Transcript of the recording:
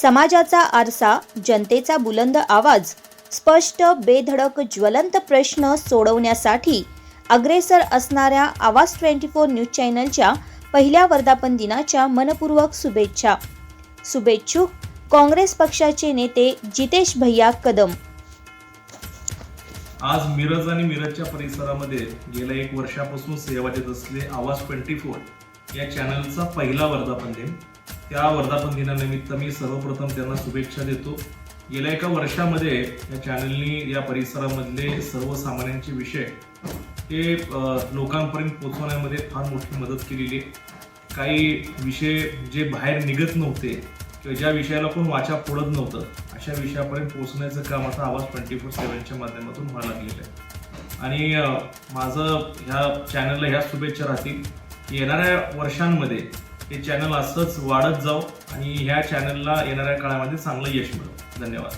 समाजाचा आरसा जनतेचा बुलंद आवाज स्पष्ट बेधडक ज्वलंत प्रश्न सोडवण्यासाठी अग्रेसर असणाऱ्या आवाज ट्वेंटी फोर न्यूज चॅनलच्या पहिल्या वर्धापन दिनाच्या मनपूर्वक शुभेच्छा. शुभेच्छुक काँग्रेस पक्षाचे नेते जितेश भैया कदम. आज मिरज आणि मिरजच्या परिसरामध्ये गेल्या एक वर्षापासून सेवा देत असले आवाज ट्वेंटी फोर या चॅनलचा पहिला वर्धापन दिन त्या वर्धापन दिनानिमित्त मी सर्वप्रथम त्यांना शुभेच्छा देतो. गेल्या एका वर्षामध्ये या चॅनलनी या परिसरामधले सर्वसामान्यांचे विषय हे लोकांपर्यंत पोचवण्यामध्ये फार मोठी मदत केलेली आहे. काही विषय जे बाहेर निघत नव्हते किंवा ज्या विषयाला कोण वाचा फोडत नव्हतं अशा विषयापर्यंत पोहोचण्याचं काम आता आवाज ट्वेंटी फोर सेवनच्या माध्यमातून व्हायला लागलेलं आहे. आणि माझं ह्या चॅनलला ह्या शुभेच्छा राहतील की येणाऱ्या वर्षांमध्ये हे चॅनल असंच वाढत जाऊ आणि ह्या चॅनलला येणाऱ्या काळामध्ये चांगलं यश मिळव. धन्यवाद.